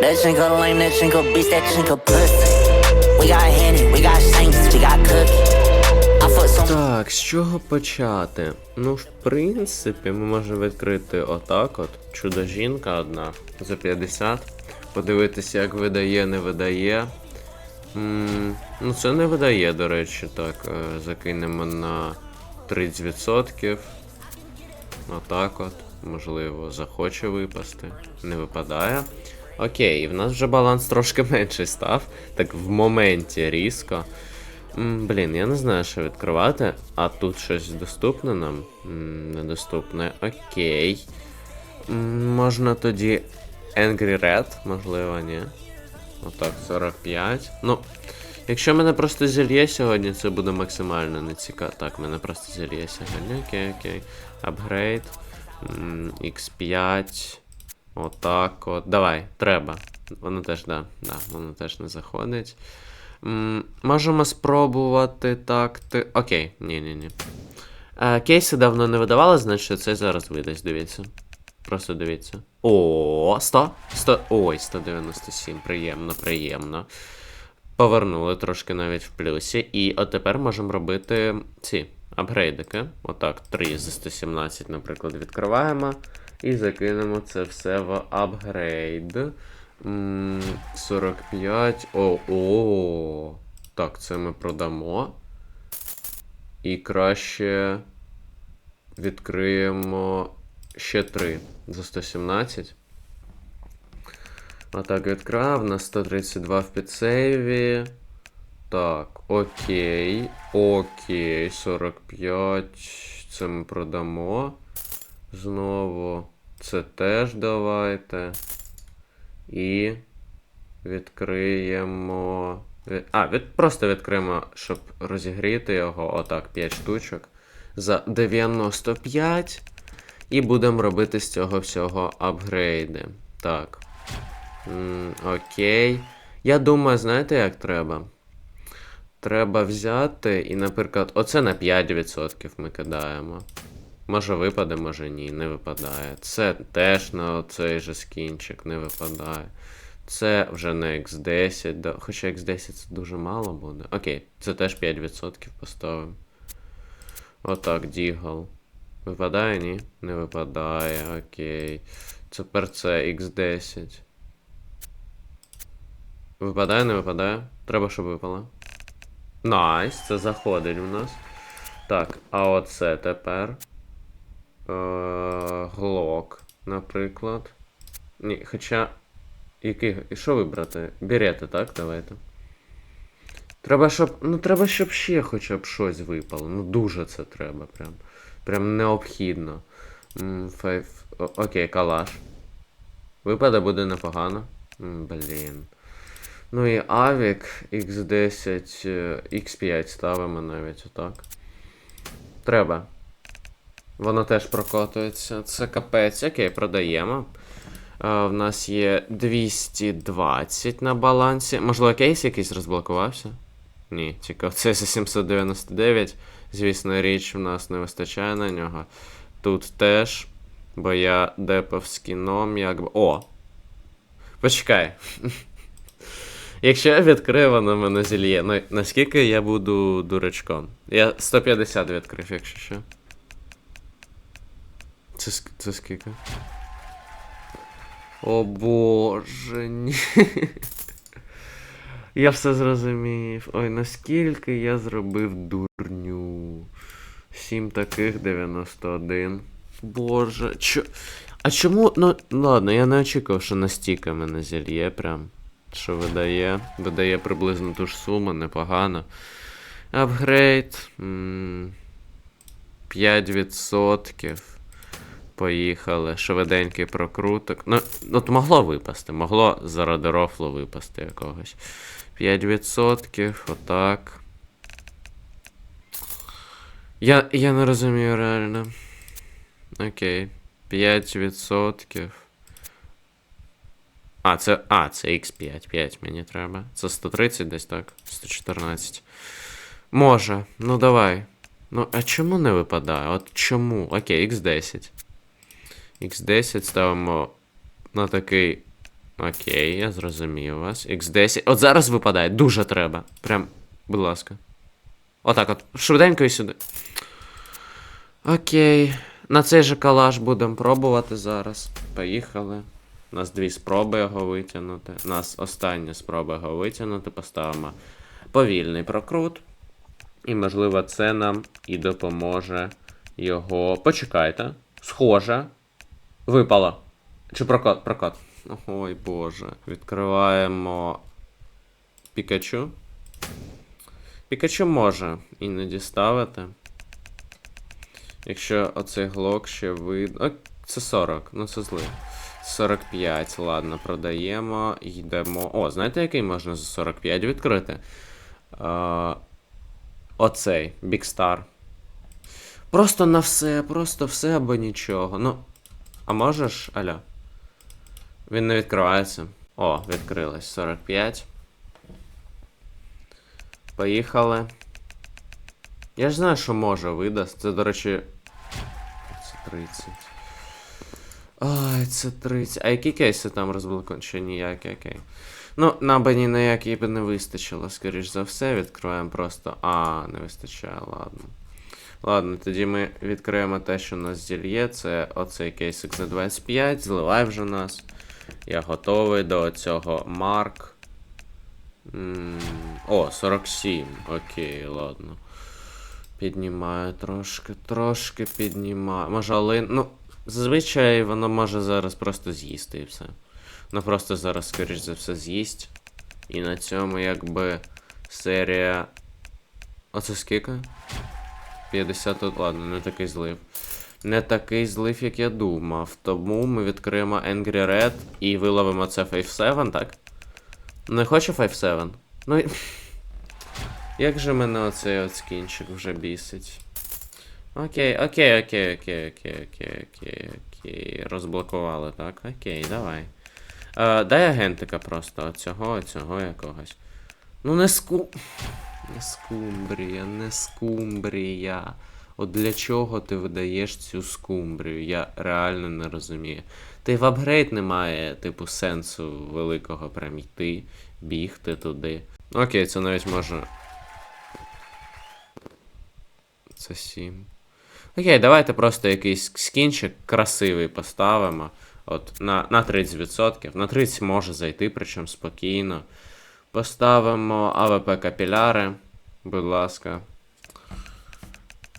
That chinko lame, that chinko beast, that chinko pussy. We got Henny, we got Shanks, we got Cookie. Так, з чого почати? Ну, в принципі, ми можемо відкрити отак от. Чудо жінка одна за 50. Подивитися, як видає, не видає. м ну, це не видає, до речі, так. е, Закинемо на 30%. Отак от. Можливо, захоче випасти. Не випадає. Окей, в нас вже баланс трошки менший став. Так в моменті різко. Блін, я не знаю, що відкривати. А тут щось доступне нам? Недоступне. Окей. Можна тоді Angry Red, можливо, ні. Отак, 45. Ну, якщо мене просто зільє сьогодні, це буде максимально нецікаво. Так, мене просто зільє сьогодні. Окей, окей. Апгрейд. М, X5. Отак от. Давай, треба. Воно теж, да, да, воно теж не заходить. М, можемо спробувати так. Ти... Окей, ні-ні-ні. Е, кейси давно не видавали, значить це зараз видасть, дивіться. Просто дивіться. О, 100? 100. Ой, 197. Приємно, приємно. Повернули трошки навіть в плюсі. І от тепер можемо робити ці апгрейдики. Отак, 3 за 117, наприклад, відкриваємо. І закинемо це все в апгрейд. 45. О, о. Так, це ми продамо. І краще відкриємо ще 3 за 117. А так, відкрав на 132 в підсейві. Так, окей. Окей, 45. Це ми продамо. Знову. Це теж давайте. І відкриємо. А, від... просто відкриємо, щоб розігріти його. Отак, 5 штучок. За 95. І будемо робити з цього всього апгрейди. Так. М, окей. Я думаю, знаєте, як треба? Треба взяти і, наприклад, оце на 5% ми кидаємо. Може випаде, може ні, не випадає. Це теж на цей же скінчик не випадає. Це вже на X10, хоча X10 це дуже мало буде. Окей, це теж 5% поставимо. Отак, Дігл. Випадає, ні? Не випадає, окей. Тепер це X10. Випадає, не випадає? Треба, щоб випало. Найс, це заходить у нас. Так, а оце тепер. Е, Глок, наприклад. Ні, хоча. Який. І що вибрати? Берети, так? Давайте. Треба, щоб. Ну, треба, щоб ще хоча б щось випало. Ну, дуже це треба, прям. Прям необхідно. М, Окей, калаш. Випаде буде непогано. Блін. Ну і Авік X10, е, X5 ставимо навіть отак. Треба. Воно теж прокотується. Це капець. Окей, продаємо. А, в нас є 220 на балансі. Можливо, кейс якийсь розблокувався? Ні, цікаво. Це за 799. Звісно, річ, в нас не вистачає на нього. Тут теж. Бо я депав з кіном, якби. О! Почекай. Якщо я відкрив, воно мене зільє. Ну, наскільки я буду дурачком? Я 150 відкрив, якщо що. Це, це скільки? О боже, ні. Я все зрозумів. Ой, наскільки я зробив дурню. 7 таких 91. Боже, чо. А чому. Ну, ладно, я не очікував, що настільки мене зільє прям. Що видає? Видає приблизно ту ж суму, непогано. Апгрейд. 5%. Поїхали. Швиденький прокруток. Ну, от могло випасти, могло заради рофлу випасти якогось. 5%, отак. Я, я не розумію реально. Окей. 5%. А, це. А, це X5. 5 мені треба. Це 130 десь так. 114. Може. Ну давай. Ну, а чому не випадає? От чому? Окей, X10. X10 ставимо на такий Окей, я зрозумів вас. X10. От зараз випадає, дуже треба. Прям, будь ласка. Отак от. Швиденько і сюди. Окей. На цей же калаш будемо пробувати зараз. Поїхали. У нас дві спроби його витягнути. У нас остання спроба його витягнути. Поставимо повільний прокрут. І, можливо, це нам і допоможе його. Почекайте. Схоже. Випало. Чи прокат? Прокат. Ой боже. Відкриваємо Пікачу. Пікачу може іноді ставити. Якщо оцей глок ще вид. О, це 40, ну це злий. 45, ладно, продаємо. Йдемо. О, знаєте, який можна за 45 відкрити? Е, оцей, Star. Просто на все, просто все або нічого. Ну. А можеш, Аля? Він не відкривається. О, відкрилось. 45. Поїхали. Я ж знаю, що може видасть. Це, до речі. Це 30. Ай, це 30. А які кейси там розблоковані? Ще ніякі, окей. Ну, нам би ні на які б не вистачило, скоріш за все. Відкриваємо просто. А, не вистачає, ладно. Ладно, тоді ми відкриємо те, що у нас зільє. Це оцей кейсик за 25. Зливай вже нас. Я готовий до цього Марк. О, 47. Окей, ладно. Піднімаю трошки, трошки піднімаю. Може, але. Ну, зазвичай воно може зараз просто з'їсти і все. Ну просто зараз, скоріш за все, з'їсть. І на цьому якби серія. Оце скільки? 50. от- Ладно, не такий злив. Не такий злив, як я думав. Тому ми відкриємо Angry Red і виловимо це 5-7, так? Не хочу 5-7. Ну. Як же мене оцей скінчик вже бісить. Окей, окей, окей, окей, окей, окей, окей, окей. Розблокували, так? Окей, давай. Е, дай агентика просто оцього, оцього якогось. Ну не ску. Не скумбрія, не скумбрія. От для чого ти видаєш цю скумбрію? Я реально не розумію. Ти в апгрейд немає, типу, сенсу великого прям йти, бігти туди. Окей, це навіть може. Це 7. Окей, давайте просто якийсь скінчик красивий поставимо. От на, на 30%. На 30 може зайти, причому спокійно. Поставимо АВП капіляри. Будь ласка.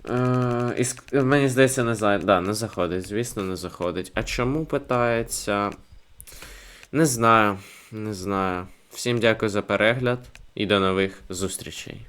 Е, іск... мені здається, не, за... да, не заходить. Звісно, не заходить. А чому питається? Не знаю. Не знаю. Всім дякую за перегляд і до нових зустрічей.